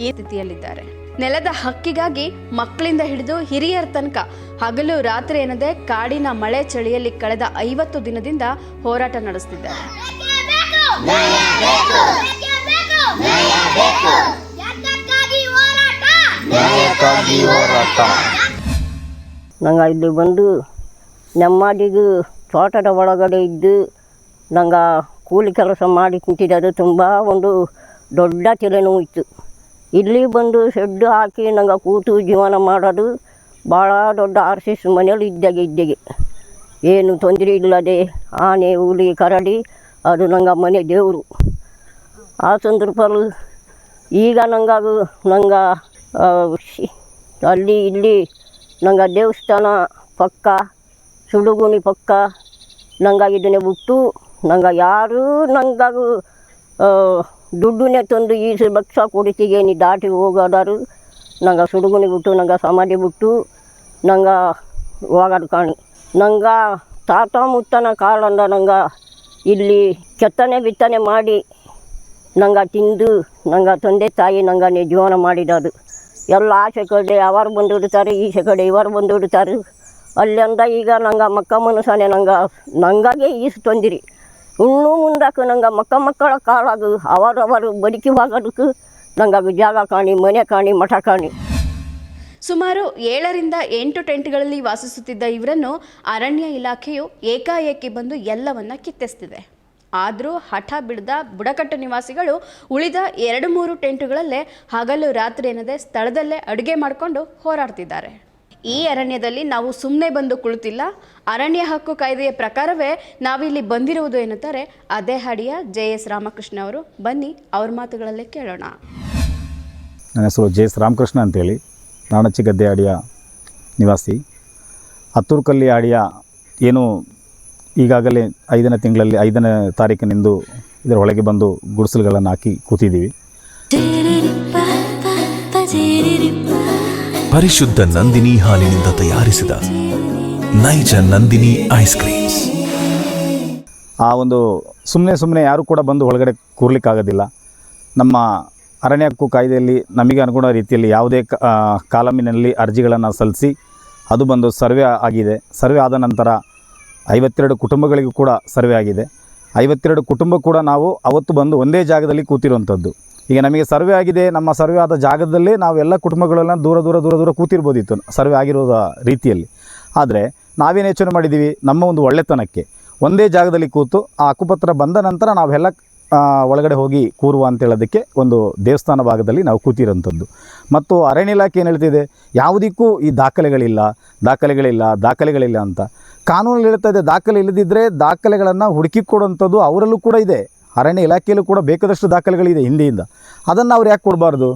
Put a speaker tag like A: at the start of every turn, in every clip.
A: ಈ ಸ್ಥಿತಿಯಲ್ಲಿದ್ದಾರೆ ನೆಲದ ಹಕ್ಕಿಗಾಗಿ ಮಕ್ಕಳಿಂದ ಹಿಡಿದು ಹಿರಿಯರ ತನಕ ಹಗಲು ರಾತ್ರಿ ಎನ್ನದೆ ಕಾಡಿನ ಮಳೆ ಚಳಿಯಲ್ಲಿ ಕಳೆದ ಐವತ್ತು ದಿನದಿಂದ ಹೋರಾಟ ನಡೆಸುತ್ತಿದ್ದಾರೆ
B: ನಂಗೆ ಇಲ್ಲಿ ಬಂದು ನಮ್ಮಾಡಿಗೂ ತೋಟದ ಒಳಗಡೆ ಇದ್ದು ನಂಗೆ ಕೂಲಿ ಕೆಲಸ ಮಾಡಿ ಕುಂತಿದ್ದು ತುಂಬ ಒಂದು ದೊಡ್ಡ ತಲೆನೋವು ಇತ್ತು ಇಲ್ಲಿ ಬಂದು ಶೆಡ್ ಹಾಕಿ ನಂಗೆ ಕೂತು ಜೀವನ ಮಾಡೋದು ಭಾಳ ದೊಡ್ಡ ಆರ್ ಸಿ ಮನೇಲಿ ಇದ್ದಾಗೆ ಇದ್ದಾಗೆ. ಏನು ತೊಂದರೆ ಇಲ್ಲದೆ ಆನೆ, ಹುಲಿ, ಕರಡಿ ಅದು ನಂಗೆ ಮನೆ ದೇವರು. ಆ ಸಂದರ್ಭದಲ್ಲಿ ಈಗ ನಂಗೆ ನಂಗೆ ಅಲ್ಲಿ ಇಲ್ಲಿ ನಂಗೆ ದೇವಸ್ಥಾನ ಪಕ್ಕ, ಸುಡುಗುಣಿ ಪಕ್ಕ ನಂಗೆ ಇದನ್ನೇ ಬಿಟ್ಟು ನಂಗೆ ಯಾರೂ ನಂಗೆ ದುಡ್ಡನ್ನೇ ತಂದು ಈ ಲಕ್ಷ ಕೊಡಿಸಿಗೆ ನೀ ದಾಟಿ ಹೋಗೋದಾರು. ನಂಗೆ ಸುಡುಗುಣಿ ಬಿಟ್ಟು, ನಂಗೆ ಸಮಾಧಿ ಬಿಟ್ಟು, ನಂಗೆ ಹೋಗೋದು ಕಾಣಿ. ನಂಗೆ ತಾತ ಮುತ್ತನ ಕಾಲಂದ ನಂಗೆ ಇಲ್ಲಿ ಕೆತ್ತನೆ ಬಿತ್ತನೆ ಮಾಡಿ ನಂಗೆ ತಿಂದು, ನಂಗೆ ತಂದೆ ತಾಯಿ ನಂಗೆ ಜೀವನ ಮಾಡಿದದು ಎಲ್ಲ ಆಚೆ ಕಡೆ ಅವರು ಬಂದು ಇಡ್ತಾರೆ ಈಚೆ ಕಡೆ ಇವರು ಬಂದು ಇಡ್ತಾರೆ ಅಲ್ಲಿಂದ ಈಗ ನಂಗೆ ಮಕ್ಕ ಮನಸ್ಸಾನೆ ನಂಗೆ, ನಂಗಾಗೆ ಈಸು ತೊಂದಿರಿ. ಇನ್ನೂ ಮುಂದಕ್ಕೆ ನಂಗೆ ಮಕ್ಕ ಮಕ್ಕಳ ಕಾಲಾಗ ಅವರವರು ಬದುಕಿ ಹೋಗೋದಕ್ಕೆ ನಂಗೆ ಜಾಗ ಕಾಣಿ, ಮನೆ ಕಾಣಿ, ಮಠ ಕಾಣಿ.
A: ಸುಮಾರು ಏಳರಿಂದ ಎಂಟು ಟೆಂಟ್ಗಳಲ್ಲಿ ವಾಸಿಸುತ್ತಿದ್ದ ಇವರನ್ನು ಅರಣ್ಯ ಇಲಾಖೆಯು ಏಕಾಏಕಿ ಬಂದು ಎಲ್ಲವನ್ನ ಕಿತ್ತೆಸ್ತಿದೆ. ಆದರೂ ಹಠ ಬಿಡದ ಬುಡಕಟ್ಟು ನಿವಾಸಿಗಳು ಉಳಿದ ಎರಡು ಮೂರು ಟೆಂಟುಗಳಲ್ಲೇ ಹಗಲು ರಾತ್ರಿ ಎನ್ನದೆ ಸ್ಥಳದಲ್ಲೇ ಅಡುಗೆ ಮಾಡಿಕೊಂಡು ಹೋರಾಡ್ತಿದ್ದಾರೆ. ಈ ಅರಣ್ಯದಲ್ಲಿ ನಾವು ಸುಮ್ಮನೆ ಬಂದು ಕುಳಿತಿಲ್ಲ. ಅರಣ್ಯ ಹಕ್ಕು ಕಾಯ್ದೆಯ ಪ್ರಕಾರವೇ ನಾವಿಲ್ಲಿ ಬಂದಿರುವುದು ಎನ್ನುತ್ತಾರೆ ಅದೇ ಹಾಡಿಯ ಜೆ ಎಸ್ ರಾಮಕೃಷ್ಣ ಅವರು. ಬನ್ನಿ ಅವ್ರ ಮಾತುಗಳಲ್ಲೇ ಕೇಳೋಣ.
C: ನನ್ನ ಹೆಸರು ಜೆ ಎಸ್ ರಾಮಕೃಷ್ಣ ಅಂತೇಳಿ. ನಾಣಚಿಗದ್ದೆ ಅಡಿಯ ನಿವಾಸಿ. ಹತ್ತೂರುಕಲ್ಲಿ ಅಡಿಯ ಏನು ಈಗಾಗಲೇ ಐದನೇ ತಿಂಗಳಲ್ಲಿ ಐದನೇ ತಾರೀಕಿನಿಂದು ಇದರ ಒಳಗೆ ಬಂದು ಗುಡಿಸಲುಗಳನ್ನು ಹಾಕಿ ಕೂತಿದ್ದೀವಿ.
D: ಪರಿಶುದ್ಧ ನಂದಿನಿ ಹಾಲಿನಿಂದ ತಯಾರಿಸಿದ ನೈಜ ನಂದಿನಿ ಐಸ್ ಕ್ರೀಮ್ಸ್.
C: ಆ ಒಂದು ಸುಮ್ಮನೆ ಸುಮ್ಮನೆ ಯಾರೂ ಕೂಡ ಬಂದು ಒಳಗಡೆ ಕೂರ್ಲಿಕ್ಕಾಗೋದಿಲ್ಲ. ನಮ್ಮ ಅರಣ್ಯ ಹಕ್ಕು ಕಾಯ್ದೆಯಲ್ಲಿ ನಮಗೆ ಅನುಗುಣ ರೀತಿಯಲ್ಲಿ ಯಾವುದೇ ಕಾಲಮಿನಲ್ಲಿ ಅರ್ಜಿಗಳನ್ನು ಸಲ್ಲಿಸಿ ಅದು ಬಂದು ಸರ್ವೆ ಆಗಿದೆ. ಸರ್ವೆ ಆದ ನಂತರ ಐವತ್ತೆರಡು ಕುಟುಂಬಗಳಿಗೂ ಕೂಡ ಸರ್ವೆ ಆಗಿದೆ. ಐವತ್ತೆರಡು ಕುಟುಂಬ ಕೂಡ ನಾವು ಅವತ್ತು ಬಂದು ಒಂದೇ ಜಾಗದಲ್ಲಿ ಕೂತಿರುವಂಥದ್ದು. ಈಗ ನಮಗೆ ಸರ್ವೆ ಆಗಿದೆ, ನಮ್ಮ ಸರ್ವೆ ಆದ ಜಾಗದಲ್ಲೇ ನಾವು ಎಲ್ಲ ಕುಟುಂಬಗಳೆಲ್ಲ ದೂರ ದೂರ ದೂರ ದೂರ ಕೂತಿರ್ಬೋದಿತ್ತು ಸರ್ವೆ ಆಗಿರೋದ ರೀತಿಯಲ್ಲಿ. ಆದರೆ ನಾವೇನು ಯೋಚನೆ ಮಾಡಿದ್ದೀವಿ ನಮ್ಮ ಒಂದು ಒಳ್ಳೆತನಕ್ಕೆ ಒಂದೇ ಜಾಗದಲ್ಲಿ ಕೂತು ಆ ಹಕ್ಕುಪತ್ರ ಬಂದ ನಂತರ ನಾವೆಲ್ಲ ಒಳಗಡೆ ಹೋಗಿ ಕೂರುವ ಅಂತ ಹೇಳೋದಕ್ಕೆ ಒಂದು ದೇವಸ್ಥಾನ ಭಾಗದಲ್ಲಿ ನಾವು ಕೂತಿರೋಂಥದ್ದು. ಮತ್ತು ಅರಣ್ಯ ಇಲಾಖೆ ಏನು ಹೇಳ್ತಿದೆ? ಯಾವುದಕ್ಕೂ ಈ ದಾಖಲೆಗಳಿಲ್ಲ ದಾಖಲೆಗಳಿಲ್ಲ ದಾಖಲೆಗಳಿಲ್ಲ ಅಂತ. ಕಾನೂನು ಹೇಳ್ತಾ ಇದೆ, ದಾಖಲೆ ಇಲ್ಲದಿದ್ದರೆ ದಾಖಲೆಗಳನ್ನು ಹುಡುಕಿಕೊಡುವಂಥದ್ದು ಅವರಲ್ಲೂ ಕೂಡ ಇದೆ. ಅರಣ್ಯ ಇಲಾಖೆಯಲ್ಲೂ ಕೂಡ ಬೇಕಾದಷ್ಟು ದಾಖಲೆಗಳಿದೆ ಹಿಂದೆಯಿಂದ. ಅದನ್ನು ಅವ್ರು ಯಾಕೆ ಕೊಡಬಾರ್ದು?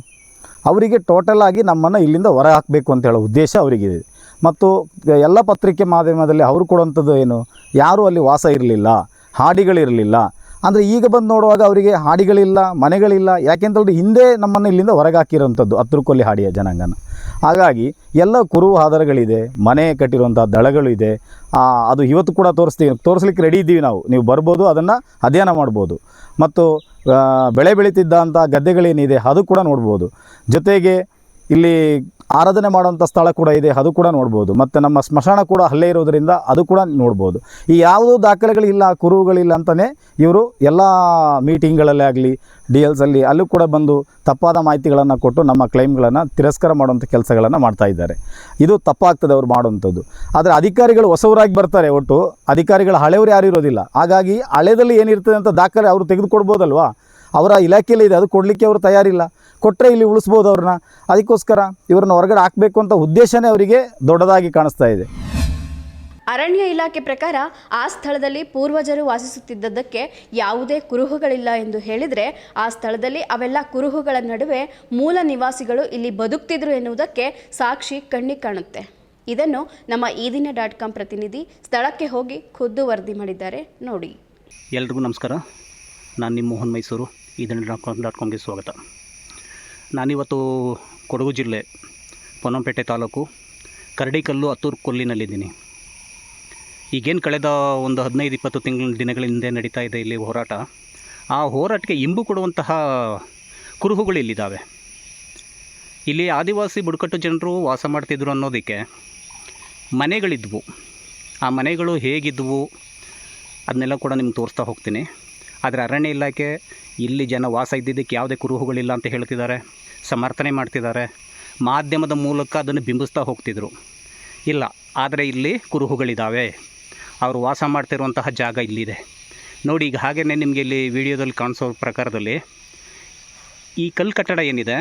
C: ಅವರಿಗೆ ಟೋಟಲ್ ಆಗಿ ನಮ್ಮನ್ನು ಇಲ್ಲಿಂದ ಹೊರ ಹಾಕಬೇಕು ಅಂತ ಹೇಳೋ ಉದ್ದೇಶ ಅವರಿಗಿದೆ ಮತ್ತು ಎಲ್ಲ ಪತ್ರಿಕೆ ಮಾಧ್ಯಮದಲ್ಲಿ ಅವರು ಕೊಡುವಂಥದ್ದು ಏನು? ಯಾರೂ ಅಲ್ಲಿ ವಾಸ ಇರಲಿಲ್ಲ. ಹಾಡಿಗಳಿರಲಿಲ್ಲ. ಅಂದರೆ ಈಗ ಬಂದು ನೋಡುವಾಗ ಅವರಿಗೆ ಹಾಡಿಗಳಿಲ್ಲ, ಮನೆಗಳಿಲ್ಲ ಯಾಕೆಂತೇಳಿದ್ರೆ ಹಿಂದೆ ನಮ್ಮನ್ನು ಇಲ್ಲಿಂದ ಹೊರಗೆ ಹಾಕಿರೋಂಥದ್ದು ಹಾಡಿಯ ಜನಾಂಗನ. ಹಾಗಾಗಿ ಎಲ್ಲ ಕುರುವು ಆಧಾರಗಳಿದೆ ಮನೆ ಕಟ್ಟಿರುವಂಥ ದಳಗಳು ಇದೆ. ಅದು ಇವತ್ತು ಕೂಡ ತೋರಿಸ್ತೀವಿ, ತೋರಿಸ್ಲಿಕ್ಕೆ ರೆಡಿ ಇದ್ದೀವಿ ನಾವು. ನೀವು ಬರ್ಬೋದು, ಅದನ್ನು ಅಧ್ಯಯನ ಮಾಡ್ಬೋದು. ಮತ್ತು ಬೆಳೆ ಬೆಳೀತಿದ್ದಂಥ ಗದ್ದೆಗಳೇನಿದೆ, ಅದು ಕೂಡ ನೋಡ್ಬೋದು. ಜೊತೆಗೆ ಇಲ್ಲಿ ಆರಾಧನೆ ಮಾಡುವಂಥ ಸ್ಥಳ ಕೂಡ ಇದೆ, ಅದು ಕೂಡ ನೋಡ್ಬೋದು. ಮತ್ತು ನಮ್ಮ ಸ್ಮಶಾನ ಕೂಡ ಅಲ್ಲೇ ಇರೋದರಿಂದ ಅದು ಕೂಡ ನೋಡ್ಬೋದು. ಈ ಯಾವುದೂ ದಾಖಲೆಗಳಿಲ್ಲ, ಕುರುಹುಗಳಿಲ್ಲ ಅಂತಲೇ ಇವರು ಎಲ್ಲ ಮೀಟಿಂಗ್ಗಳಲ್ಲೇ ಆಗಲಿ ಡಿ ಎಲ್ಸಲ್ಲಿ ಅಲ್ಲೂ ಕೂಡ ಬಂದು ತಪ್ಪಾದ ಮಾಹಿತಿಗಳನ್ನು ಕೊಟ್ಟು ನಮ್ಮ ಕ್ಲೈಮ್ಗಳನ್ನು ತಿರಸ್ಕಾರ ಮಾಡುವಂಥ ಕೆಲಸಗಳನ್ನು ಮಾಡ್ತಾ ಇದ್ದಾರೆ. ಇದು ತಪ್ಪಾಗ್ತದೆ ಅವ್ರು ಮಾಡುವಂಥದ್ದು. ಆದರೆ ಅಧಿಕಾರಿಗಳು ಹೊಸವರಾಗಿ ಬರ್ತಾರೆ ಒಟ್ಟು, ಅಧಿಕಾರಿಗಳು ಹಳೆಯವರು ಯಾರು ಇರೋದಿಲ್ಲ. ಹಾಗಾಗಿ ಹಳೆದಲ್ಲಿ ಏನಿರ್ತದೆ ಅಂತ ದಾಖಲೆ ಅವರು ತೆಗೆದುಕೊಡ್ಬೋದಲ್ವಾ? ಅವರ ಇಲಾಖೆಯಲ್ಲಿ ಇದೆ. ಅದು ಕೊಡಲಿಕ್ಕೆ ಅವರು ತಯಾರಿಲ್ಲ. ಕೊಟ್ಟರೆ ಇಲ್ಲಿ ಉಳಿಸ್ಬೋದು ಅವ್ರನ್ನ. ಅದಕ್ಕೋಸ್ಕರ ಇವ್ರನ್ನ ಹೊರಗಡೆ ಹಾಕಬೇಕು ಅಂತ ಉದ್ದೇಶನೇ ಅವರಿಗೆ ದೊಡ್ಡದಾಗಿ ಕಾಣಿಸ್ತಾ ಇದೆ.
A: ಅರಣ್ಯ ಇಲಾಖೆ ಪ್ರಕಾರ ಆ ಸ್ಥಳದಲ್ಲಿ ಪೂರ್ವಜರು ವಾಸಿಸುತ್ತಿದ್ದದ್ದಕ್ಕೆ ಯಾವುದೇ ಕುರುಹುಗಳಿಲ್ಲ ಎಂದು ಹೇಳಿದರೆ ಆ ಸ್ಥಳದಲ್ಲಿ ಅವೆಲ್ಲ ಕುರುಹುಗಳ ನಡುವೆ ಮೂಲ ನಿವಾಸಿಗಳು ಇಲ್ಲಿ ಬದುಕ್ತಿದ್ರು ಎನ್ನುವುದಕ್ಕೆ ಸಾಕ್ಷಿ ಕಣ್ಣಿಗೆ ಕಾಣುತ್ತೆ. ಇದನ್ನು ನಮ್ಮ ಈ ದಿನ ಡಾಟ್ ಕಾಮ್ ಪ್ರತಿನಿಧಿ ಸ್ಥಳಕ್ಕೆ ಹೋಗಿ ಖುದ್ದು ವರದಿ ಮಾಡಿದ್ದಾರೆ. ನೋಡಿ.
E: ಎಲ್ರಿಗೂ ನಮಸ್ಕಾರ. ನಾನು ನಿಮ್ಮ ಮೋಹನ್ ಮೈಸೂರು. ಇದನ್ನು ಡಾಟ್ ಕಾಮ್ ಡಾಟ್ ಕಾಮ್ಗೆ ಸ್ವಾಗತ. ನಾನಿವತ್ತು ಕೊಡಗು ಜಿಲ್ಲೆ ಪೊನ್ನಂಪೇಟೆ ತಾಲೂಕು ಕರಡಿಕಲ್ಲು ಹತ್ತೂರು ಕೊಲ್ಲಿನಲ್ಲಿದ್ದೀನಿ. ಈಗೇನು ಕಳೆದ ಒಂದು ಹದಿನೈದು ಇಪ್ಪತ್ತು ತಿಂಗಳ ದಿನಗಳ ಹಿಂದೆ ನಡೀತಾ ಇದೆ ಇಲ್ಲಿ ಹೋರಾಟ. ಆ ಹೋರಾಟಕ್ಕೆ ಇಂಬು ಕೊಡುವಂತಹ ಕುರುಹುಗಳು ಇಲ್ಲಿದ್ದಾವೆ. ಇಲ್ಲಿ ಆದಿವಾಸಿ ಬುಡಕಟ್ಟು ಜನರು ವಾಸ ಮಾಡ್ತಿದ್ರು ಅನ್ನೋದಕ್ಕೆ ಮನೆಗಳಿದ್ವು. ಆ ಮನೆಗಳು ಹೇಗಿದ್ವು ಅದನ್ನೆಲ್ಲ ಕೂಡ ನಿಮ್ಗೆ ತೋರಿಸ್ತಾ ಹೋಗ್ತೀನಿ. ಆದರೆ ಅರಣ್ಯ ಇಲಾಖೆ ಇಲ್ಲಿ ಜನ ವಾಸ ಇದ್ದಿದ್ದಕ್ಕೆ ಯಾವುದೇ ಕುರುಹುಗಳಿಲ್ಲ ಅಂತ ಹೇಳ್ತಿದ್ದಾರೆ, ಸಮರ್ಥನೆ ಮಾಡ್ತಿದ್ದಾರೆ. ಮಾಧ್ಯಮದ ಮೂಲಕ ಅದನ್ನು ಬಿಂಬಿಸ್ತಾ ಹೋಗ್ತಿದ್ರು. ಇಲ್ಲ, ಆದರೆ ಇಲ್ಲಿ ಕುರುಹುಗಳಿದ್ದಾವೆ. ಅವರು ವಾಸ ಮಾಡ್ತಿರುವಂತಹ ಜಾಗ ಇಲ್ಲಿದೆ. ನೋಡಿ, ಈಗ ಹಾಗೆಯೇ ನಿಮಗೆ ಇಲ್ಲಿ ವಿಡಿಯೋದಲ್ಲಿ ಕಾಣಿಸೋ ಪ್ರಕಾರದಲ್ಲಿ ಈ ಕಲ್ಲು ಕಟ್ಟಡ ಏನಿದೆ,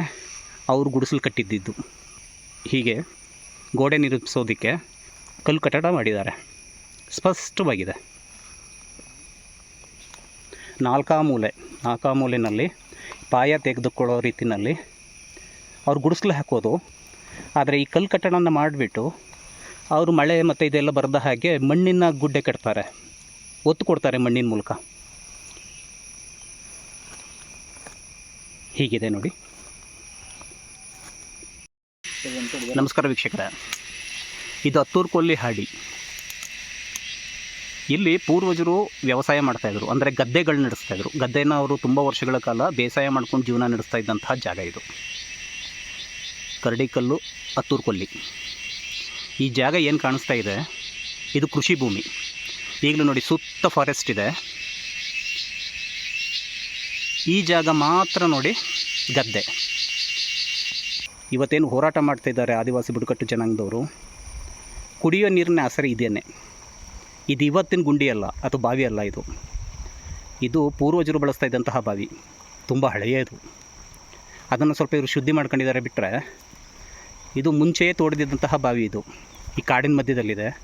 E: ಅವರು ಗುಡಿಸಲು ಕಟ್ಟಿದ್ದಿದ್ದು. ಹೀಗೆ ಗೋಡೆ ನಿರ್ಮಿಸೋದಕ್ಕೆ ಕಲ್ಲು ಕಟ್ಟಡ ಮಾಡಿದ್ದಾರೆ. ಸ್ಪಷ್ಟವಾಗಿದೆ. ನಾಲ್ಕಾ ಮೂಲೆ ನಾಲ್ಕಾ ಮೂಲೆಯಲ್ಲಿ ಪಾಯ ತೆಗೆದುಕೊಳ್ಳೋ ರೀತಿಯಲ್ಲಿ ಅವ್ರು ಗುಡಿಸ್ಲು ಹಾಕೋದು. ಆದರೆ ಈ ಕಲ್ಲು ಕಟ್ಟಡನ ಮಾಡಿಬಿಟ್ಟು ಅವರು ಮಳೆ ಮತ್ತು ಇದೆಲ್ಲ ಬರೆದ ಹಾಗೆ ಮಣ್ಣಿನ ಗುಡ್ಡೆ ಕಟ್ತಾರೆ. ಒತ್ತು ಕೊಡ್ತಾರೆ ಮಣ್ಣಿನ ಮೂಲಕ. ಹೀಗಿದೆ ನೋಡಿ. ನಮಸ್ಕಾರ ವೀಕ್ಷಕರ. ಇದು ಹತ್ತೂರು ಕೊಲ್ಲಿ ಹಾಡಿ. ಇಲ್ಲಿ ಪೂರ್ವಜರು ವ್ಯವಸಾಯ ಮಾಡ್ತಾಯಿದ್ರು ಅಂದರೆ ಗದ್ದೆಗಳು ನಡೆಸ್ತಾಯಿದ್ರು ಗದ್ದೆನ ಅವರು ತುಂಬ ವರ್ಷಗಳ ಕಾಲ ಬೇಸಾಯ ಮಾಡ್ಕೊಂಡು ಜೀವನ ನಡೆಸ್ತಾ ಇದ್ದಂತಹ ಜಾಗ ಇದು. ಕರಡಿಕಲ್ಲು ಅತ್ತೂರ್ಕೊಲ್ಲಿ ಈ ಜಾಗ ಏನು ಕಾಣಿಸ್ತಾ ಇದೆ? ಇದು ಕೃಷಿ ಭೂಮಿ. ಈಗಲೂ ನೋಡಿ ಸುತ್ತ ಫಾರೆಸ್ಟ್ ಇದೆ. ಈ ಜಾಗ ಮಾತ್ರ ನೋಡಿ ಗದ್ದೆ. ಇವತ್ತೇನು ಹೋರಾಟ ಮಾಡ್ತಾ ಇದ್ದಾರೆ ಆದಿವಾಸಿ ಬುಡಕಟ್ಟು ಜನಾಂಗದವರು? ಕುಡಿಯೋ ನೀರಿನ ಆಸರೆ ಇದೇನೆ. ಇದು ಇವತ್ತಿನ ಗುಂಡಿ ಅಲ್ಲ ಅಥವಾ ಬಾವಿ ಅಲ್ಲ ಇದು. ಇದು ಪೂರ್ವಜರು ಬಳಸ್ತಾ ಇದ್ದಂತಹ ಬಾವಿ. ತುಂಬ ಹಳೆಯದು ಅದನ್ನು ಸ್ವಲ್ಪ ಇವರು ಶುದ್ಧಿ ಮಾಡ್ಕೊಂಡಿದ್ದಾರೆ ಬಿಟ್ಟರೆ ಇದು ಮುಂಚೆಯೇ ತೋಡಿದಂತಹ ಬಾವಿ ಇದು. ಈ ಕಾಡಿನ ಮಧ್ಯದಲ್ಲಿದೆ.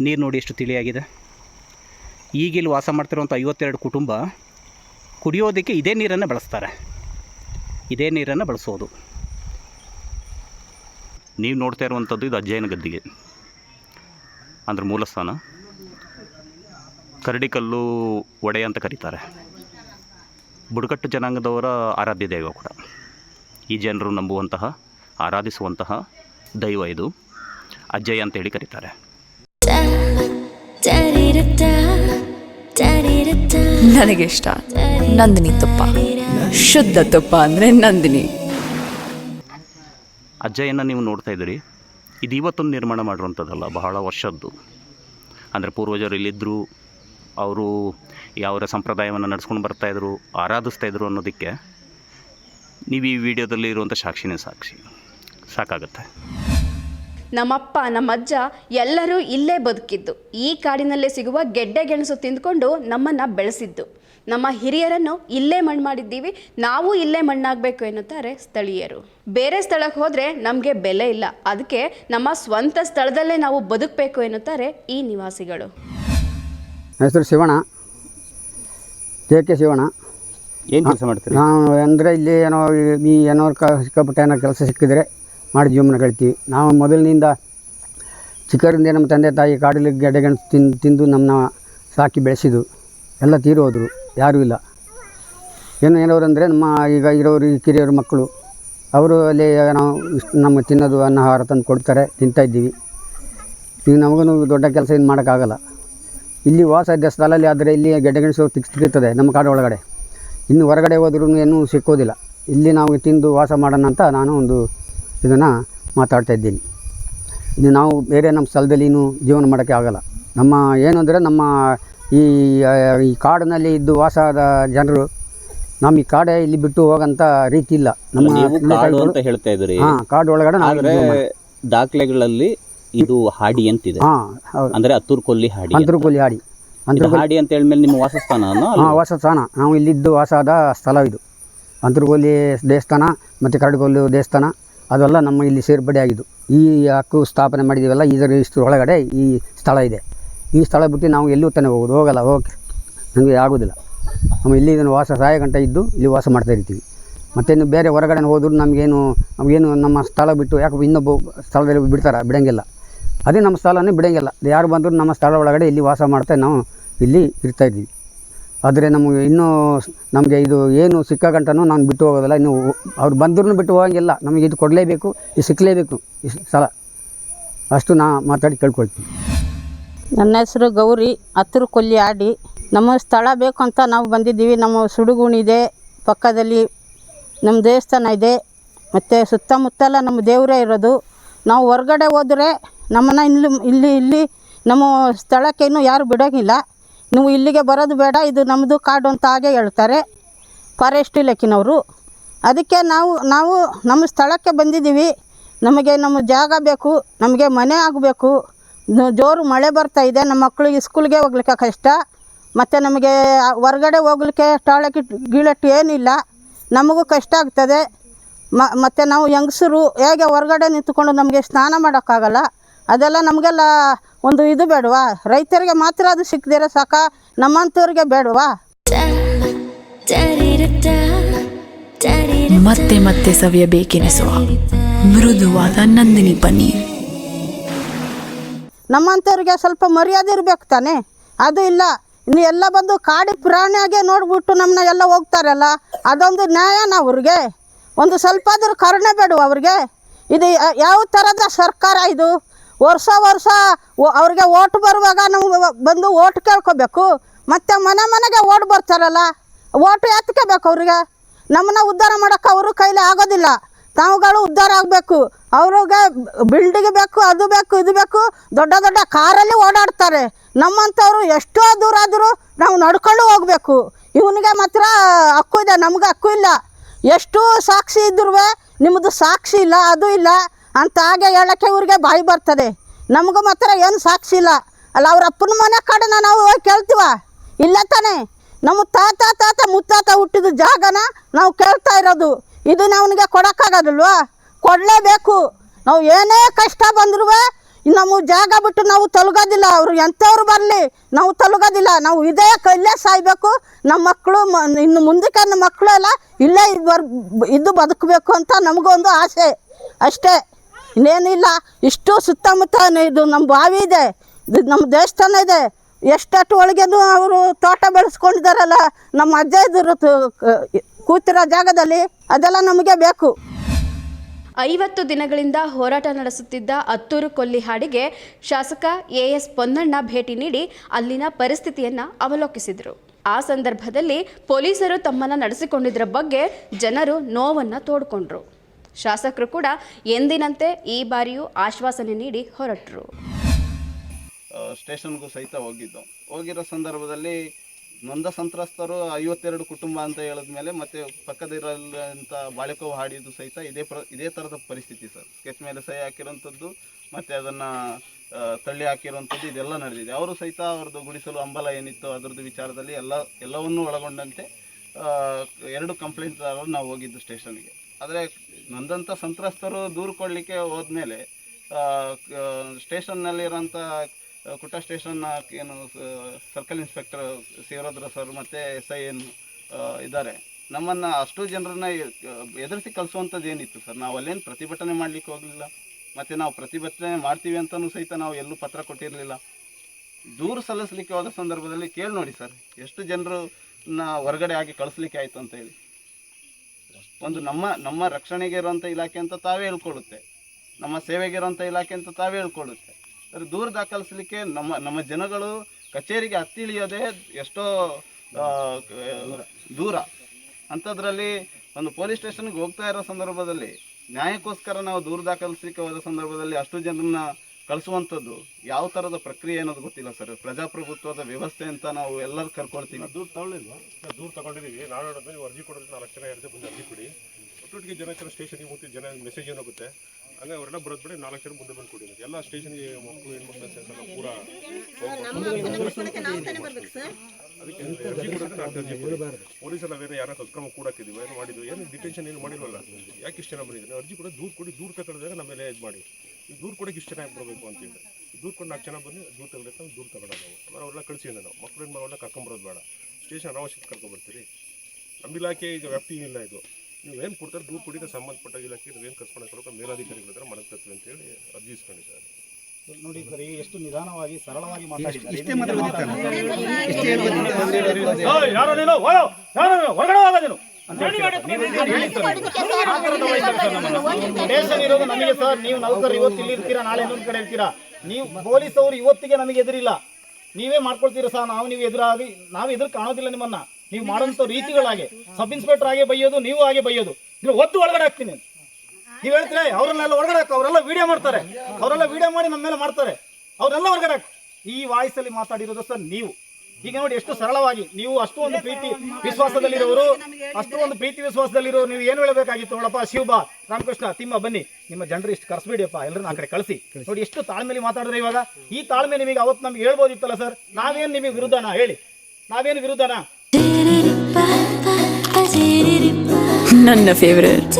E: ನೀರು ನೋಡಿ ಎಷ್ಟು ತಿಳಿಯಾಗಿದೆ. ಈಗ ಇಲ್ಲಿ ವಾಸ ಮಾಡ್ತಿರುವಂಥ ಐವತ್ತೆರಡು ಕುಟುಂಬ ಕುಡಿಯೋದಕ್ಕೆ ಇದೇ ನೀರನ್ನು ಬಳಸ್ತಾರೆ. ಇದೇ ನೀರನ್ನು ಬಳಸೋದು. ನೀವು ನೋಡ್ತಾ ಇರುವಂಥದ್ದು ಇದು ಅಜ್ಜಯನ ಗದ್ದಿಗೆ. ಅಂದ್ರೆ ಮೂಲಸ್ಥಾನ. ಕರಡಿಕಲ್ಲು ಒಡೆ ಅಂತ ಕರೀತಾರೆ. ಬುಡಕಟ್ಟು ಜನಾಂಗದವರ ಆರಾಧ್ಯ ದೈವ ಕೂಡ. ಈ ಜನರು ನಂಬುವಂತಹ ಆರಾಧಿಸುವಂತಹ ದೈವ ಇದು. ಅಜ್ಜಯ್ಯ ಅಂತ ಹೇಳಿ ಕರೀತಾರೆ.
F: ನನಗೆ ಇಷ್ಟ ನಂದಿನಿ ತುಪ್ಪ. ಶುದ್ಧ ತುಪ್ಪ ಅಂದರೆ ನಂದಿನಿ.
E: ಅಜ್ಜಯ್ಯನ ನೀವು ನೋಡ್ತಾ ಇದ್ದೀರಿ. ಇದು ಇವತ್ತೊಂದು ನಿರ್ಮಾಣ ಮಾಡಿರುವಂಥದ್ದಲ್ಲ ಬಹಳ ವರ್ಷದ್ದು. ಅಂದರೆ ಪೂರ್ವಜರು ಇಲ್ಲಿದ್ದರು ಅವರು ಯಾವ ಸಂಪ್ರದಾಯವನ್ನು ನಡೆಸ್ಕೊಂಡು ಬರ್ತಾಯಿದ್ರು ಆರಾಧಿಸ್ತಾಯಿದ್ರು ಅನ್ನೋದಕ್ಕೆ ನೀವು ಈ ವಿಡಿಯೋದಲ್ಲಿ ಇರುವಂಥ ಸಾಕ್ಷಿನೇ ಸಾಕ್ಷಿ. ಸಾಕಾಗುತ್ತೆ.
A: ನಮ್ಮಪ್ಪ, ನಮ್ಮಜ್ಜ ಎಲ್ಲರೂ ಇಲ್ಲೇ ಬದುಕಿದ್ದು. ಈ ಕಾಡಿನಲ್ಲೇ ಸಿಗುವ ಗೆಡ್ಡೆ ಗೆಣಸು ತಿಂದ್ಕೊಂಡು ನಮ್ಮನ್ನು ಬೆಳೆಸಿದ್ದು. ನಮ್ಮ ಹಿರಿಯರನ್ನು ಇಲ್ಲೇ ಮಣ್ಣು ಮಾಡಿದ್ದೀವಿ, ನಾವು ಇಲ್ಲೇ ಮಣ್ಣಾಗಬೇಕು ಎನ್ನುತ್ತಾರೆ ಸ್ಥಳೀಯರು. ಬೇರೆ ಸ್ಥಳಕ್ಕೆ ಹೋದರೆ ನಮಗೆ ಬೆಲೆ ಇಲ್ಲ. ಅದಕ್ಕೆ ನಮ್ಮ ಸ್ವಂತ ಸ್ಥಳದಲ್ಲೇ ನಾವು ಬದುಕಬೇಕು ಎನ್ನುತ್ತಾರೆ ಈ ನಿವಾಸಿಗಳು.
G: ನನ್ನ ಹೆಸರು ಶಿವಣ್ಣ. J K Shivanna.
E: ಏನು ಕೆಲಸ ಮಾಡ್ತೀರಿ?
G: ನಾವು ಅಂದರೆ ಇಲ್ಲಿ ಏನೋ ಈ- ಏನೋ ಕ ಸಿಕ್ಕಾಪಟ್ಟೆ ಏನೋ ಕೆಲಸ ಸಿಕ್ಕಿದರೆ ಮಾಡಿ ಜೀವನ ಕಳಿತೀವಿ. ನಾವು ಮೊದಲಿನಿಂದ ಚಿಕ್ಕರಿಂದ ನಮ್ಮ ತಂದೆ ತಾಯಿ ಕಾಡಲಿ ಗೆಡ್ಡೆಗೆಣಸು ತಿಂದು ತಿಂದು ನಮ್ಮನ್ನ ಸಾಕಿ ಬೆಳೆಸಿದ್ದು ಎಲ್ಲ ತೀರಿ ಹೋದರು. ಯಾರೂ ಇಲ್ಲ. ಏನು ಏನೋರು ಅಂದರೆ ನಮ್ಮ ಈಗ ಇರೋರು ಈ ಕಿರಿಯರ ಮಕ್ಕಳು ಅವರು ಅಲ್ಲಿ ನಾವು ಇಷ್ಟು ನಮ್ಮ ತಿನ್ನೋದು ಅನ್ನ ಆಹಾರ ತಂದು ಕೊಡ್ತಾರೆ ತಿಂತಾಯಿದ್ದೀವಿ ಈಗ ನಮಗೂ ದೊಡ್ಡ ಕೆಲಸ ಏನು ಮಾಡೋಕ್ಕಾಗಲ್ಲ. ಇಲ್ಲಿ ವಾಸ ಇದ್ದ ಸ್ಥಳದಲ್ಲಿ ಆದರೆ ಇಲ್ಲಿ ಗೆಡ್ಡೆಗೆಣಸು ತಿಕ್ ಸಿಗುತ್ತದೆ ನಮ್ಮ ಕಾಡು ಒಳಗಡೆ. ಇನ್ನು ಹೊರಗಡೆ ಹೋದ್ರೂ ಏನೂ ಸಿಕ್ಕೋದಿಲ್ಲ. ಇಲ್ಲಿ ನಾವು ತಿಂದು ವಾಸ ಮಾಡೋಣ ಅಂತ ನಾನು ಒಂದು ಇದನ್ನು ಮಾತಾಡ್ತಾ ಇದ್ದೀನಿ. ಇನ್ನು ನಾವು ಬೇರೆ ನಮ್ಮ ಸ್ಥಳದಲ್ಲಿ ಇನ್ನೂ ಜೀವನ ಮಾಡೋಕ್ಕೆ ಆಗೋಲ್ಲ. ನಮ್ಮ ಏನು ಅಂದರೆ ನಮ್ಮ ಈ ಈ ಕಾಡಿನಲ್ಲಿ ಇದ್ದು ವಾಸದ ಆದ ಜನರು ನಮ್ಮ ಈ ಕಾಡೇ ಇಲ್ಲಿ ಬಿಟ್ಟು ಹೋಗೋಂಥ ರೀತಿ ಇಲ್ಲ. ನಮ್ಮ
H: ನೀವು ಕಾಡು ಅಂತ ಹೇಳ್ತಾ ಇದ್ರಿ
G: ಹಾಂ ಕಾಡು ಒಳಗಡೆ
H: ದಾಖಲೆಗಳಲ್ಲಿ ಇದು ಹಾಡಿ ಅಂತಿದೆ.
G: ಹಾಂ ಹೌದು.
H: ಅಂದ್ರೆ ಹತ್ತೂರು ಕೊಲ್ಲಿ ಹಾಡಿ ಅಂತ.
G: ಹಾಡಿ.
H: ಇದು ಹಾಡಿ ಅಂತ ಹೇಳಿದ್ಮೇಲೆ ನಿಮ್ಮ ವಾಸಸ್ಥಾನ
G: ಹಾಂ ವಾಸ ಸ್ಥಾನ ನಾವು ಇಲ್ಲಿದ್ದು ವಾಸ ಆದ ಸ್ಥಳ ಇದು. ಅಂತರ್ಗೋಲಿ ದೇವಸ್ಥಾನ ಮತ್ತು ಕರಡುಗೋಲು ದೇವಸ್ಥಾನ ಅದೆಲ್ಲ ನಮ್ಮ ಇಲ್ಲಿ ಸೇರ್ಪಡೆ ಆಗಿದ್ದು. ಈ ಹಕ್ಕು ಸ್ಥಾಪನೆ ಮಾಡಿದೀವಲ್ಲ ಇದರ ಇಷ್ಟು ಒಳಗಡೆ ಈ ಸ್ಥಳ ಇದೆ. ಈ ಸ್ಥಳ ಬಿಟ್ಟು ನಾವು ಎಲ್ಲೂ ತಾನೇ ಹೋಗೋದು? ಹೋಗಲ್ಲ ಓಕೆ ನಮಗೆ ಆಗೋದಿಲ್ಲ. ನಾವು ಇಲ್ಲಿ ಇದನ್ನು ವಾಸ ಸಹಾಯ ಗಂಟೆ ಇದ್ದು ಇಲ್ಲಿ ವಾಸ ಮಾಡ್ತಾ ಇರ್ತೀವಿ. ಮತ್ತೇನು ಬೇರೆ ಹೊರಗಡೆ ಹೋದ್ರು ನಮಗೇನು ನಮಗೇನು ನಮ್ಮ ಸ್ಥಳ ಬಿಟ್ಟು ಯಾಕೆ ಇನ್ನೊಬ್ಬ ಸ್ಥಳದಲ್ಲಿ ಬಿಡ್ತಾರೆ? ಬಿಡೋಂಗಿಲ್ಲ. ಅದೇ ನಮ್ಮ ಸ್ಥಳನೇ ಬಿಡೋಂಗಿಲ್ಲ. ಯಾರು ಬಂದರೂ ನಮ್ಮ ಸ್ಥಳ ಒಳಗಡೆ ಇಲ್ಲಿ ವಾಸ ಮಾಡ್ತಾ ನಾವು ಇಲ್ಲಿ ಇರ್ತಾ ಇದ್ದೀವಿ. ಆದರೆ ನಮಗೆ ಇನ್ನೂ ನಮಗೆ ಇದು ಏನು ಸಿಕ್ಕ ಗಂಟನೂ ನಾನು ಬಿಟ್ಟು ಹೋಗೋದಿಲ್ಲ. ಇನ್ನು ಅವ್ರು ಬಂದ್ರೂ ಬಿಟ್ಟು ಹೋಗಂಗಿಲ್ಲ. ನಮಗೆ ಇದು ಕೊಡಲೇಬೇಕು, ಇದು ಸಿಕ್ಕಲೇಬೇಕು ಈ ಸ್ಥಳ. ಅಷ್ಟು ನಾ ಮಾತಾಡಿ ಕೇಳ್ಕೊಳ್ತೀನಿ.
I: ನನ್ನ ಹೆಸರು ಗೌರಿ. ಹತ್ತಿರ ಕೊಲ್ಲಿ ಆಡಿ. ನಮ್ಮ ಸ್ಥಳ ಬೇಕು ಅಂತ ನಾವು ಬಂದಿದ್ದೀವಿ. ನಮ್ಮ ಸುಡುಗುಣಿದೆ ಪಕ್ಕದಲ್ಲಿ ನಮ್ಮ ದೇವಸ್ಥಾನ ಇದೆ. ಮತ್ತು ಸುತ್ತಮುತ್ತಲ ನಮ್ಮ ದೇವರೇ ಇರೋದು. ನಾವು ಹೊರ್ಗಡೆ ಹೋದರೆ ನಮ್ಮನ್ನು ಇಲ್ಲಿ ಇಲ್ಲಿ ಇಲ್ಲಿ ನಮ್ಮ ಸ್ಥಳಕ್ಕೇನು ಯಾರು ಬಿಡೋಂಗಿಲ್ಲ. ನೀವು ಇಲ್ಲಿಗೆ ಬರೋದು ಬೇಡ, ಇದು ನಮ್ಮದು ಕಾಡು ಅಂತ ಹಾಗೆ ಹೇಳ್ತಾರೆ ಫಾರೆಸ್ಟ್ ಇಲಾಖೆನವರು. ಅದಕ್ಕೆ ನಾವು ನಾವು ನಮ್ಮ ಸ್ಥಳಕ್ಕೆ ಬಂದಿದ್ದೀವಿ. ನಮಗೆ ನಮ್ಮ ಜಾಗ ಬೇಕು, ನಮಗೆ ಮನೆ ಆಗಬೇಕು. ಜೋರು ಮಳೆ ಬರ್ತಾ ಇದೆ, ನಮ್ಮ ಮಕ್ಕಳಿಗೆ ಸ್ಕೂಲ್ಗೆ ಹೋಗ್ಲಿಕ್ಕೆ ಕಷ್ಟ. ಮತ್ತು ನಮಗೆ ಹೊರಗಡೆ ಹೋಗ್ಲಿಕ್ಕೆ ಟಾಳಕ್ಕೆ ಗೀಳಟ್ಟು ಏನಿಲ್ಲ. ನಮಗೂ ಕಷ್ಟ ಆಗ್ತದೆ. ಮತ್ತು ನಾವು ಹೆಂಗಸರು ಹೇಗೆ ಹೊರಗಡೆ ನಿಂತ್ಕೊಂಡು ನಮಗೆ ಸ್ನಾನ ಮಾಡೋಕ್ಕಾಗಲ್ಲ. ಅದೆಲ್ಲ ನಮಗೆಲ್ಲ ಒಂದು ಇದು ಬೇಡವಾ? ರೈತರಿಗೆ ಮಾತ್ರ ಅದು ಸಿಕ್ಕದಿರೋ ಸಾಕ? ನಮ್ಮಂಥವ್ರಿಗೆ ಬೇಡವಾ?
F: ಮತ್ತೆ ಮತ್ತೆ ಸವಿಯಬೇಕೆನಿಸುವ ಮೃದುವಾದ ನಂದಿನಿ ಪನ್ನೀರ್.
I: ನಮ್ಮಂಥವ್ರಿಗೆ ಸ್ವಲ್ಪ ಮರ್ಯಾದೆ ಇರ್ಬೇಕು ತಾನೆ? ಅದು ಇಲ್ಲ. ಇನ್ನು ಎಲ್ಲ ಬಂದು ಕಾಡಿ ಪ್ರಾಣಿಯಾಗೆ ನೋಡ್ಬಿಟ್ಟು ನಮ್ಮನ್ನ ಎಲ್ಲ ಹೋಗ್ತಾರಲ್ಲ ಅದೊಂದು ನ್ಯಾಯನ ಅವ್ರಿಗೆ. ಒಂದು ಸ್ವಲ್ಪ ಆದರೂ ಕರುಣೆ ಬೇಡುವ ಅವ್ರಿಗೆ? ಇದು ಯಾವ ಥರದ ಸರ್ಕಾರ ಇದು? ವರ್ಷ ವರ್ಷ ಅವ್ರಿಗೆ ಓಟ್ ಬರುವಾಗ ನಾವು ಬಂದು ಓಟ್ ಕೇಳ್ಕೊಬೇಕು. ಮತ್ತು ಮನೆ ಮನೆಗೆ ಓಟ್ ಬರ್ತಾರಲ್ಲ, ಓಟ್ ಎತ್ಕೋಬೇಕು ಅವ್ರಿಗೆ? ನಮ್ಮನ್ನ ಉದ್ಧಾರ ಮಾಡೋಕೆ ಅವರು ಕೈಲಿ ಆಗೋದಿಲ್ಲ. ತಾವುಗಳು ಉದ್ಧಾರ ಆಗಬೇಕು. ಅವ್ರಿಗೆ ಬಿಲ್ಡಿಂಗ್ ಬೇಕು, ಅದು ಬೇಕು, ಇದು ಬೇಕು, ದೊಡ್ಡ ದೊಡ್ಡ ಕಾರಲ್ಲಿ ಓಡಾಡ್ತಾರೆ. ನಮ್ಮಂಥವ್ರು ಎಷ್ಟೋ ದೂರ ಆದರೂ ನಾವು ನಡ್ಕೊಂಡು ಹೋಗಬೇಕು. ಇವನಿಗೆ ಮಾತ್ರ ಹಕ್ಕು ಇದೆ, ನಮ್ಗೆ ಹಕ್ಕು ಇಲ್ಲ. ಎಷ್ಟು ಸಾಕ್ಷಿ ಇದ್ರೂ ನಿಮ್ಮದು ಸಾಕ್ಷಿ ಇಲ್ಲ, ಅದು ಇಲ್ಲ. ಅಂತ ಹಾಗೆ ಹೇಳೋಕ್ಕೆ ಇವ್ರಿಗೆ ಬಾಯಿ ಬರ್ತದೆ. ನಮಗೂ ಮಾತ್ರ ಏನು ಸಾಕ್ಷಿ ಇಲ್ಲ. ಅಲ್ಲ, ಅವ್ರ ಅಪ್ಪನ ಮನೆ ಕಡೆನ ನಾವು ಹೋಗಿ ಕೇಳ್ತೀವ? ಇಲ್ಲ ತಾನೇ. ನಮ್ಮ ತಾತ ತಾತ ಮುತ್ತಾತ ಹುಟ್ಟಿದ ಜಾಗನ ನಾವು ಕೇಳ್ತಾ ಇರೋದು. ಇದು ಅವನಿಗೆ ಕೊಡೋಕ್ಕಾಗೋದಿಲ್ವಾ? ಕೊಡಲೇಬೇಕು. ನಾವು ಏನೇ ಕಷ್ಟ ಬಂದ್ರೂ ನಮ್ಮ ಜಾಗ ಬಿಟ್ಟು ನಾವು ತಲುಗೋದಿಲ್ಲ. ಅವರು ಎಂಥವ್ರು ಬರಲಿ, ನಾವು ತಲುಗೋದಿಲ್ಲ. ನಾವು ಇದೇ ಇಲ್ಲೇ ಸಾಯ್ಬೇಕು. ನಮ್ಮ ಮಕ್ಕಳು ಇನ್ನು ಮುಂದಕ್ಕೆ ನಮ್ಮ ಮಕ್ಕಳು ಎಲ್ಲ ಇಲ್ಲೇ ಇದು ಇದ್ದು ಬದುಕಬೇಕು ಅಂತ ನಮಗೊಂದು ಆಸೆ. ಅಷ್ಟೇ. ಇನ್ನೇನಿಲ್ಲ, ಇಷ್ಟು ಸುತ್ತಮುತ್ತ ಇದು ನಮ್ಮ ಬಾವಿ ಇದೆ, ಇದು ನಮ್ಮ ದೇವಸ್ಥಾನ ಇದೆ. ಎಷ್ಟು ಒಳಗೇನು ಅವರು ತೋಟ ಬೆಳೆಸ್ಕೊಂಡಿದ್ದಾರಲ್ಲ ನಮ್ಮ ಅಜ್ಜ ಇದ್ರು ಕೂತಿರೋ ಜಾಗದಲ್ಲಿ, ಅದೆಲ್ಲ ನಮಗೆ ಬೇಕು.
A: ಐವತ್ತು ದಿನಗಳಿಂದ ಹೋರಾಟ ನಡೆಸುತ್ತಿದ್ದ ಅತ್ತೂರು ಕೊಲ್ಲಿಹಾಡಿಗೆ ಶಾಸಕ ಎ ಎಸ್ ಪೊನ್ನಣ್ಣ ಭೇಟಿ ನೀಡಿ ಅಲ್ಲಿನ ಪರಿಸ್ಥಿತಿಯನ್ನು ಅವಲೋಕಿಸಿದರು. ಆ ಸಂದರ್ಭದಲ್ಲಿ ಪೊಲೀಸರು ತಮ್ಮನ್ನು ನಡೆಸಿಕೊಂಡಿದ್ದರ ಬಗ್ಗೆ ಜನರು ನೋವನ್ನು ತೋಡ್ಕೊಂಡ್ರು. ಶಾಸಕರು ಕೂಡ ಎಂದಿನಂತೆ ಈ ಬಾರಿಯೂ ಆಶ್ವಾಸನೆ ನೀಡಿ ಹೊರಟರು.
J: ಸ್ಟೇಷನ್ಗೂ ಸಹಿತ ಹೋಗಿದ್ದು. ಹೋಗಿರೋ ಸಂದರ್ಭದಲ್ಲಿ ನೊಂದ ಸಂತ್ರಸ್ತರು ಐವತ್ತೆರಡು ಕುಟುಂಬ ಅಂತ ಹೇಳಿದ ಮೇಲೆ ಮತ್ತೆ ಪಕ್ಕದಿರೋಂಥ ಬಾಳೆಕೋ ಹಾಡಿದ್ದು ಸಹಿತ ಇದೇ ಪ್ರ, ಇದೇ ಥರದ ಪರಿಸ್ಥಿತಿ ಸರ್. ಸ್ಕೆಚ್ ಮೇಲೆ ಸಹಿ ಹಾಕಿರೋಂಥದ್ದು ಮತ್ತು ಅದನ್ನು ತಳ್ಳಿ ಹಾಕಿರುವಂಥದ್ದು ಇದೆಲ್ಲ ನಡೆದಿದೆ. ಅವರು ಸಹಿತ ಅವ್ರದ್ದು ಗುಡಿಸಲು ಹಂಬಲ ಏನಿತ್ತು ಅದರದ್ದು ವಿಚಾರದಲ್ಲಿ ಎಲ್ಲ, ಎಲ್ಲವನ್ನೂ ಒಳಗೊಂಡಂತೆ ಎರಡು ಕಂಪ್ಲೇಂಟ್ದಾರರು ನಾವು ಹೋಗಿದ್ದು ಸ್ಟೇಷನ್ಗೆ. ಆದರೆ ನಂದಂಥ ಸಂತ್ರಸ್ತರು ದೂರು ಕೊಡಲಿಕ್ಕೆ ಹೋದ್ಮೇಲೆ ಸ್ಟೇಷನ್ನಲ್ಲಿರೋಂಥ ಕುಟ ಸ್ಟೇಷನ್ನ ಏನು, ಸರ್ಕಲ್ ಇನ್ಸ್ಪೆಕ್ಟರ್ ಶಿವರುದ್ರ ಸರ್ ಮತ್ತು ಎಸ್ ಐ ಏನು ಇದ್ದಾರೆ. ನಮ್ಮನ್ನು ಅಷ್ಟು ಜನರನ್ನ ಎದುರಿಸಿ ಕಲಿಸುವಂಥದ್ದು ಏನಿತ್ತು ಸರ್? ನಾವು ಅಲ್ಲೇನು ಪ್ರತಿಭಟನೆ ಮಾಡಲಿಕ್ಕೆ ಹೋಗಲಿಲ್ಲ. ಮತ್ತು ನಾವು ಪ್ರತಿಭಟನೆ ಮಾಡ್ತೀವಿ ಅಂತಲೂ ಸಹಿತ ನಾವು ಎಲ್ಲೂ ಪತ್ರ ಕೊಟ್ಟಿರಲಿಲ್ಲ. ದೂರು ಸಲ್ಲಿಸಲಿಕ್ಕೆ ಹೋದ ಸಂದರ್ಭದಲ್ಲಿ ಕೇಳಿ ನೋಡಿ ಸರ್, ಎಷ್ಟು ಜನರನ್ನ ಹೊರಗಡೆ ಆಗಿ ಕಳಿಸ್ಲಿಕ್ಕೆ ಆಯಿತು ಅಂತ ಹೇಳಿ. ಒಂದು ನಮ್ಮ ನಮ್ಮ ರಕ್ಷಣೆಗೆ ಇರುವಂಥ ಇಲಾಖೆ ಅಂತ ತಾವೇ ಹೇಳ್ಕೊಳ್ಳುತ್ತೆ. ನಮ್ಮ ಸೇವೆಗೆ ಇರುವಂಥ ಇಲಾಖೆ ಅಂತ ತಾವೇ ಹೇಳ್ಕೊಳ್ಳುತ್ತೆ. ಆದರೆ ದೂರು ದಾಖಲಿಸಲಿಕ್ಕೆ ನಮ್ಮ ನಮ್ಮ ಜನಗಳು ಕಚೇರಿಗೆ ಹತ್ತಿಳಿಯೋದೇ ಎಷ್ಟೋ ದೂರ. ಅಂಥದ್ರಲ್ಲಿ ಒಂದು ಪೊಲೀಸ್ ಸ್ಟೇಷನ್ಗೆ ಹೋಗ್ತಾ ಇರೋ ಸಂದರ್ಭದಲ್ಲಿ ನ್ಯಾಯಕ್ಕೋಸ್ಕರ ನಾವು ದೂರು ದಾಖಲಿಸಲಿಕ್ಕೆ ಹೋದ ಸಂದರ್ಭದಲ್ಲಿ ಅಷ್ಟು ಜನರನ್ನ ಕಳಿಸುವಂಥದ್ದು ಯಾವ ಥರದ ಪ್ರಕ್ರಿಯೆ ಅನ್ನೋದು ಗೊತ್ತಿಲ್ಲ ಸರ್. ಪ್ರಜಾಪ್ರಭುತ್ವದ ವ್ಯವಸ್ಥೆ ಅಂತ ನಾವು ಎಲ್ಲರೂ ಕರ್ಕೊಳ್ತೀವಿ.
K: ದೂರ ತಗೊಳ್ಳಿಲ್ವಾ? ದೂರ ತಗೊಂಡಿದ್ದೀವಿ. ನೋಡಿದ್ರೆ ನೀವು ಅರ್ಜಿ ಕೊಡೋದು ನಾಲ್ಕು ಜನ ಎರಡು ಬಂದು ಅರ್ಜಿ ಕೊಡಿ. ಒಟ್ಟೊಟ್ಟಿಗೆ ಜನ ಸ್ಟೇಷನ್ಗೆ ಹೋಗ್ತೀವಿ, ಜನ ಮೆಸೇಜ್ ಏನಾಗುತ್ತೆ? ಹಂಗೆ ಅವರೆಲ್ಲ ಬರೋದು ಬಿಡಿ ನಾಲ್ಕು ಜನ ಮುಂದೆ ಬಂದು ಕೊಡಿ ಎಲ್ಲ ಸ್ಟೇಷನ್ಗೆ ಮಕ್ಕಳು ಹೆಣ್ಮಕ್ಳು ಸೇರ್ಸಲ್ಲ ಪೂರ ಅದಕ್ಕೆ ಅರ್ಜಿ ಕೊಡೋದ್ರೆ ನಾಲ್ಕು ಅರ್ಜಿ ಪೊಲೀಸೆಲ್ಲ ಬೇರೆ ಯಾರೋ ಸಕ್ರಮ ಕೂಡಾಕಿದ್ದೀವಿ ಏನು ಮಾಡಿದ್ವಿ. ಏನು ಡಿಟೆನ್ಷನ್ ಏನು ಮಾಡಿಲ್ವಲ್ಲ? ಯಾಕೆ ಇಷ್ಟ ಜನ ಬಂದಿದ್ದೀನಿ ಅರ್ಜಿ ಕೂಡ ದೂರ ಕೊಡಿ ದೂರ ತಗೊಳ್ದಾಗ ನಮ್ಮ ಮೇಲೆ ಇದು ಮಾಡಿ. ದೂರ ಕೊಡೋಕೆ ಇಷ್ಟು ಜನ ಯಾಕೆ ಬರಬೇಕು ಅಂತೇಳಿ ದೂರ ಕೊಂಡು ನಾಲ್ಕು ಜನ ಬಂದು ದೂರ ತಗೊಳಕ್ಕೆ ನಾವು ದೂರ ತಗೊಳ್ಳೋದು ನಾವು. ಆಮೇಲೆ ಅವರೆಲ್ಲ ಕಳಿಸಿದ್ದೆ ನಾವು. ಮಕ್ಕಳು ಹೆಣ್ಮಕ್ಳೆಲ್ಲ ಕರ್ಕೊಂಬರೋದು ಬೇಡ. ಸ್ಟೇಷನ್ ಅನಾವಶ್ಯಕ ಕರ್ಕೊಂಬರ್ತೀರಿ ನಮ್ಮ ಇಲಾಖೆ ಈಗ ವ್ಯಾಪ್ತಿ ಇಲ್ಲ ಇದು. ಏನು ಕೊಡ್ತಾರೆ? ದೂರ ಕೊಡಿದ ಸಂಬಂಧಪಟ್ಟ ಇಲಾಖೆ ನೀವೇನು ಕರ್ಸ್ಕೊಂಡು ಸ್ವಲ್ಪ ಮೇಲಾಧಿಕಾರಿಗಳ ಹತ್ರ ಮನವಿ ಕರ್ತೀವಿ ಅಂತೇಳಿ ಅರ್ಜಿ ಇಸ್ಕೊಂಡಿದ್ದಾರೆ
L: ನೋಡಿ ಸರ್ ಈಗ ಎಷ್ಟು ನಿಧಾನವಾಗಿ ಸರಳವಾಗಿ ಮಾತಾಡಿದ್ದಾರೆ. ಸ್ಟೇಷನ್ ಇರೋದು ನಮಗೆ ಸರ್. ನೀವು ನೌಕರು ಇವತ್ತು ಇಲ್ಲಿ ಇರ್ತೀರಾ? ನಾಳೆ ಇನ್ನೊಂದು ಕಡೆ ಇರ್ತೀರಾ? ನೀವು ಪೊಲೀಸ್ ಅವರು ಇವತ್ತಿಗೆ ನಮಗೆ ಎದುರಿಲ್ಲ. ನೀವೇ ಮಾಡ್ಕೊಳ್ತೀರಾ ಸರ್? ನಾವು ನೀವು ಎದುರಾಗಿ ನಾವು ಎದುರು ಕಾಣೋದಿಲ್ಲ ನಿಮ್ಮನ್ನ. ನೀವು ಮಾಡುವಂತ ರೀತಿಗಳಾಗೆ ಸಬ್ ಇನ್ಸ್ಪೆಕ್ಟರ್ ಆಗಿ ಬೈಯೋದು ನೀವು ಹಾಗೆ ಬೈಯೋದು ನೀವು ಒತ್ತು ಒಳಗಡೆ ಹಾಕ್ತೀನಿ ನೀವ್ ಹೇಳ್ತೀರಾ, ಅವ್ರನ್ನೆಲ್ಲ ಹೊರಗಡೆ ಹಾಕು, ಅವರೆಲ್ಲ ವಿಡಿಯೋ ಮಾಡ್ತಾರೆ. ಅವರೆಲ್ಲ ವಿಡಿಯೋ ಮಾಡಿ ನಮ್ಮ ಮೇಲೆ ಮಾಡ್ತಾರೆ. ಅವರೆಲ್ಲ ಹೊರಗಡೆ ಹಾಕು. ಈ ವಾಯ್ಸಲ್ಲಿ ಮಾತಾಡಿರೋದು ಸರ್ ನೀವು. ಈಗ ನೋಡಿ ಎಷ್ಟು ಸರಳವಾಗಿ, ನೀವು ಅಷ್ಟು ಒಂದು ಪ್ರೀತಿ ವಿಶ್ವಾಸದಲ್ಲಿರೋರು, ಅಷ್ಟು ಒಂದು ಪ್ರೀತಿ ವಿಶ್ವಾಸದಲ್ಲಿರೋರು, ನೀವು ಏನು ಹೇಳಬೇಕಾಗಿತ್ತು ನೋಡಪ್ಪ, ಶಿವಬಾ, ರಾಮಕೃಷ್ಣ, ತಿಮ್ಮ, ಬನ್ನಿ. ನಿಮ್ಮ ಜನರು ಇಷ್ಟು ಕರ್ಸ್ಬಿಡಿಯಪ್ಪ ಎಲ್ಲರನ್ನ ಆ ಕಡೆ ಕಳಿಸಿ. ನೋಡಿ ಎಷ್ಟು ತಾಳ್ಮೆಲಿ ಮಾತಾಡಿದ್ರೆ ಇವಾಗ? ಈ ತಾಳ್ಮೆ ನಿಮಗೆ ಅವತ್ತು ನಮ್ಗೆ ಹೇಳ್ಬೋದಿತ್ತಲ್ಲ ಸರ್? ನಾವೇನು ನಿಮಗೆ ವಿರುದ್ಧನಾ? ಹೇಳಿ. ನಾವೇನು ವಿರುದ್ಧನಾ?
F: ನನ್ನ ಫೇವ್ರೆಟ್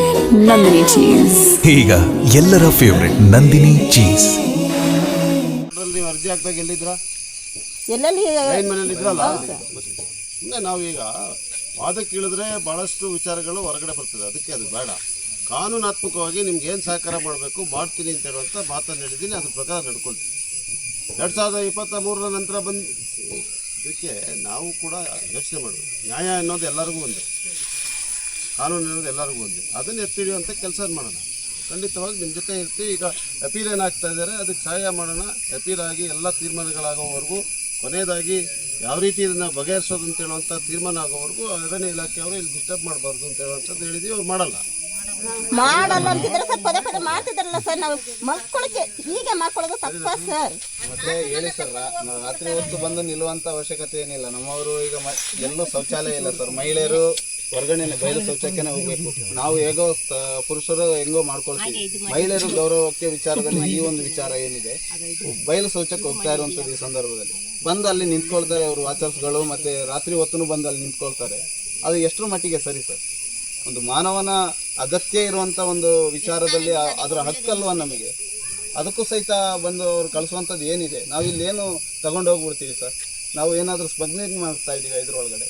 F: ನಂದಿನಿ ಚೀಸ್
D: ಈಗ ಎಲ್ಲರ ಫೇವರೆಟ್ ನಂದಿನಿ ಚೀಸ್
J: ನೀವು ಅರ್ಜಿ ಹಾಕ್ದಾಗ ಎಲ್ಲಿದ್ರ
I: ಎಲ್ಲೆಲ್ಲಿ
J: ಲೈನ್ ಮನೇಲಿ ಇದ್ರಲ್ಲ? ಸುಮ್ಮನೆ ನಾವೀಗ ವಾದಕ್ಕೆ ಇಳಿದ್ರೆ ಬಹಳಷ್ಟು ವಿಚಾರಗಳು ಹೊರಗಡೆ ಬರ್ತದೆ. ಅದಕ್ಕೆ ಅದು ಬೇಡ. ಕಾನೂನಾತ್ಮಕವಾಗಿ ನಿಮ್ಗೆ ಏನು ಸಹಕಾರ ಮಾಡಬೇಕು ಮಾಡ್ತೀನಿ ಅಂತ ಹೇಳುವಂಥ ಮಾತನ್ನು ಹೇಳಿದ್ದೀನಿ. ಅದ್ರ ಪ್ರಕಾರ ನಡ್ಕೊಳ್ತೀನಿ ಎರಡು ಸಾವಿರದ ಇಪ್ಪತ್ತ ಮೂರರ ನಂತರ ಬಂದು ಇದಕ್ಕೆ ನಾವು ಕೂಡ ಯೋಚನೆ ಮಾಡಬೇಕು. ನ್ಯಾಯ ಅನ್ನೋದು ಎಲ್ಲರಿಗೂ ಒಂದೇ. ಕಾನೂನು ಅನ್ನೋದು ಎಲ್ಲರಿಗೂ ಒಂದೇ. ಅದನ್ನು ಎತ್ತಿಡಿಯುವಂಥ ಕೆಲಸ ಮಾಡೋಣ. ಖಂಡಿತವಾಗಿ ನಿಮ್ಮ ಜೊತೆ ಇರ್ತೀವಿ ಈಗ ಅಪೀಲ್ ಏನಾಗ್ತಾ ಇದ್ದಾರೆ ಅದಕ್ಕೆ ಸಹಾಯ ಮಾಡೋಣ. ಅಪೀಲ್ ಆಗಿ ಎಲ್ಲ ತೀರ್ಮಾನಗಳಾಗೋವರೆಗೂ, ಕೊನೆಯದಾಗಿ ಯಾವ ರೀತಿ ಇದನ್ನು ಬಗೆಹರಿಸೋದು ಅಂತ ಹೇಳುವಂಥ ತೀರ್ಮಾನ ಆಗೋವರೆಗೂ ಅರಣ್ಯ ಇಲಾಖೆಯವರು ಇಲ್ಲಿ ಡಿಸ್ಟರ್ಬ್ ಮಾಡಬಾರ್ದು ಅಂತ ಹೇಳುವಂಥದ್ದು ಹೇಳಿದ್ವಿ. ಅವ್ರು ಮಾಡಲ್ಲ.
I: ಮಾಡಲ್ಲ ಅಂತಿದ್ರೆ ಸರ್, ಪದೇ ಪದೇ ಮಾಡ್ತಿದ್ರಲ್ಲ ಸರ್ ನಾವು. ಮಲ್ಕೊಳಕ್ಕೆ ಹೀಗೆ ಮಾಡ್ಕೊಳ್ಳೋದು ತಪ್ಪ ಸರ್?
J: ಮತ್ತೆ ಹೇಳಿ ಸರ್ ರಾತ್ರಿ ಹೊತ್ತು ಬಂದು ನಿಲ್ಲುವಂತ ಅವಶ್ಯಕತೆ ಏನಿಲ್ಲ. ನಮ್ಮವರು ಈಗ ಎಲ್ಲೂ ಶೌಚಾಲಯ ಇಲ್ಲ ಸರ್. ಮಹಿಳೆಯರು ಹೊರಗಡೆ ಬಯಲು ಶೌಚಕ್ಕೆನೆ ಹೋಗ್ಬೇಕು. ನಾವು ಹೇಗೋ ಪುರುಷರು ಹೆಂಗೋ ಮಾಡ್ಕೊಳ್ತೀವಿ. ಮಹಿಳೆಯರು ಗೌರವಕ್ಕೆ ವಿಚಾರದಲ್ಲಿ ಈ ಒಂದು ವಿಚಾರ ಏನಿದೆ. ಬಯಲು ಶೌಚಕ್ಕೆ ಹೋಗ್ತಾ ಇರುವಂತದ್ದು ಈ ಸಂದರ್ಭದಲ್ಲಿ. ಬಂದು ಅಲ್ಲಿ ನಿಂತ್ಕೊಳ್ತಾರೆ ಅವರು ವಾಚರ್ಸ್ಗಳು, ಮತ್ತೆ ರಾತ್ರಿ ಹೊತ್ತು ಬಂದು ಅಲ್ಲಿ ನಿಂತ್ಕೊಳ್ತಾರೆ. ಅದು ಎಷ್ಟರ ಮಟ್ಟಿಗೆ ಸರಿ ಸರ್? ಒಂದು ಮಾನವನ ಅಗತ್ಯ ಇರುವಂತ ಒಂದು ವಿಚಾರದಲ್ಲಿ ಅದರ ಹಕ್ಕಲ್ವ ನಮಗೆ? ಅದಕ್ಕೂ ಸಹಿತ ಬಂದು ಅವ್ರು ಕಳಿಸುವಂಥದ್ದು ಏನಿದೆ? ನಾವು ಏನು ತಗೊಂಡು ಹೋಗ್ಬಿಡ್ತೀವಿ ಸರ್. ನಾವು ಏನಾದರೂ ಸ್ಮಗ್ಲಿಂಗ್ ಮಾಡ್ತಾ ಇದ್ದೀವಿ ಇದ್ರೊಳಗಡೆ.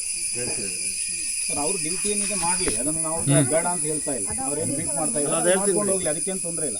L: ಸರ್ ಅವ್ರ ಡ್ಯೂಟಿ ಏನಿದೆ ಮಾಡಲಿ. ಅದನ್ನು ನಾವು ಬೇಡ ಅಂತ ಹೇಳ್ತಾ ಇಲ್ಲ. ಅವ್ರೇನು ಬೀಟ್ ಮಾಡ್ತಾ ಇಲ್ಲ. ಹೋಗ್ಲಿ. ಅದಕ್ಕೇನು ತೊಂದರೆ ಇಲ್ಲ.